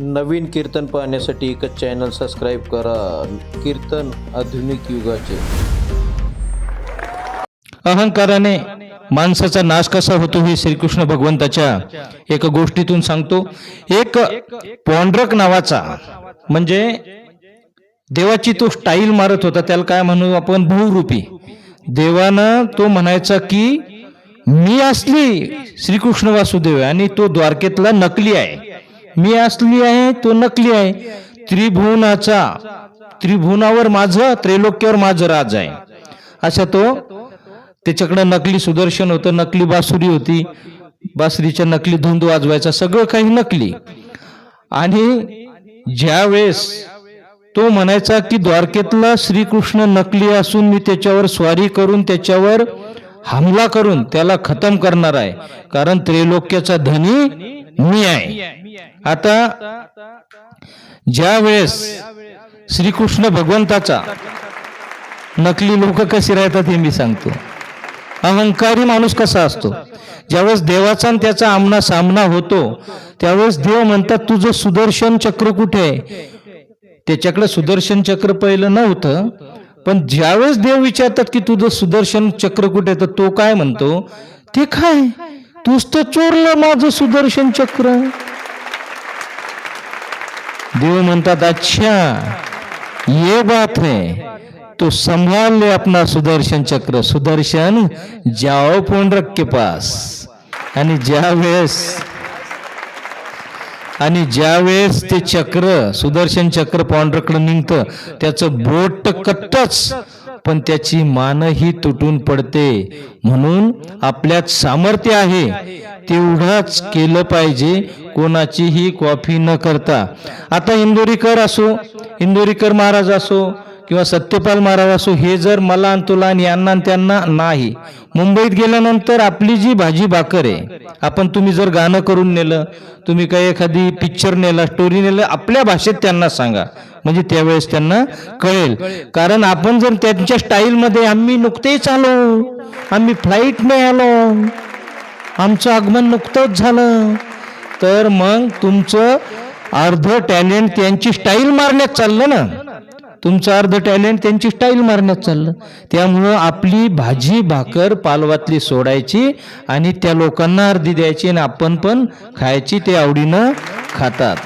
नवीन कीर्तन पाहण्यासाठी एकच channel subscribe करा. कीर्तन आधुनिक युगाचे. अहंकाराने माणसाचा नाश कसा होतो हे श्रीकृष्ण भगवंताच्या एका गोष्टीतून सांगतो. एक पॉन्ड्रक नावाचा म्हणजे देवाची तो स्टाईल मारत होता त्याला काय म्हणू आपण? बहुरूपी. देवानं तो म्हणायचा की मी असली श्रीकृष्ण वासुदेव आहे आणि तो द्वारकेतला नकली आहे. मी असली आहे तो नकली आहे. त्रिभुवनाचा त्रिभुवनावर माझं त्रैलोक्यावर माझं राज आहे. असा तो त्याच्याकडं नकली सुदर्शन होतं नकली बासुरी होती. बासरीच्या नकली धुंद वाजवायचा सगळं काही नकली. आणि ज्या वेळेस तो म्हणायचा की द्वारकेतला श्रीकृष्ण नकली असून मी त्याच्यावर स्वारी करून त्याच्यावर हमला करून त्याला खतम करणार आहे. कारण त्रैलोक्याचा धनी मी आहे. आता ज्या वेळेस श्रीकृष्ण भगवंताचा नकली लोक कसे राहतात हे मी सांगतो. अहंकारी माणूस कसा असतो? ज्यावेळेस देवाचा आणि त्याचा आमना सामना होतो त्यावेळेस देव म्हणतात तुझं सुदर्शन चक्र कुठे आहे? त्याच्याकडे सुदर्शन चक्र पहिलं नव्हतं पण ज्यावेळेस देव विचारतात की तुझं सुदर्शन चक्र कुठे तर तो काय म्हणतो ते काय? तूच तर चोरलं माझं सुदर्शन चक्र. देव म्हणतात अच्छा ये बात है तो संभाल ले अपना सुदर्शन चक्र सुदर्शन जाओ पोंडरक के पास आणि ज्या वेळेस आणि ज्या वेळेस ते चक्र सुदर्शन चक्र पांढरकडं निघतं त्याचं बोट कट्टच पण त्याची मानही तुटून पडते. म्हणून आपल्यात सामर्थ्य आहे तेवढाच केलं पाहिजे कोणाचीही कॉफी न करता. आता इंदोरीकर असो इंदोरीकर महाराज असो किंवा सत्यपाल महाराज असो हे जर मला आणि तुला आणि यांना आणि त्यांना नाही मुंबईत गेल्यानंतर आपली जी भाजी भाकर आहे आपण तुम्ही जर गाणं करून नेलं तुम्ही काही एखादी पिक्चर नेला स्टोरी नेलं आपल्या भाषेत त्यांना सांगा. म्हणजे त्यावेळेस त्यांना कळेल. कारण आपण जर त्यांच्या स्टाईलमध्ये आम्ही नुकतेच आलो आम्ही फ्लाईटने आलो आमचं आगमन नुकतंच झालं. तर मग तुमचं अर्ध टॅलेंट त्यांची स्टाईल मारण्यात चाललं ना? तुमचं अर्ध टॅलेंट त्यांची स्टाईल मारण्यात चाललं. त्यामुळं आपली भाजी भाकर पालवातली सोडायची आणि त्या लोकांना अर्धी द्यायची आणि आपण पण खायची ते आवडीनं खातात.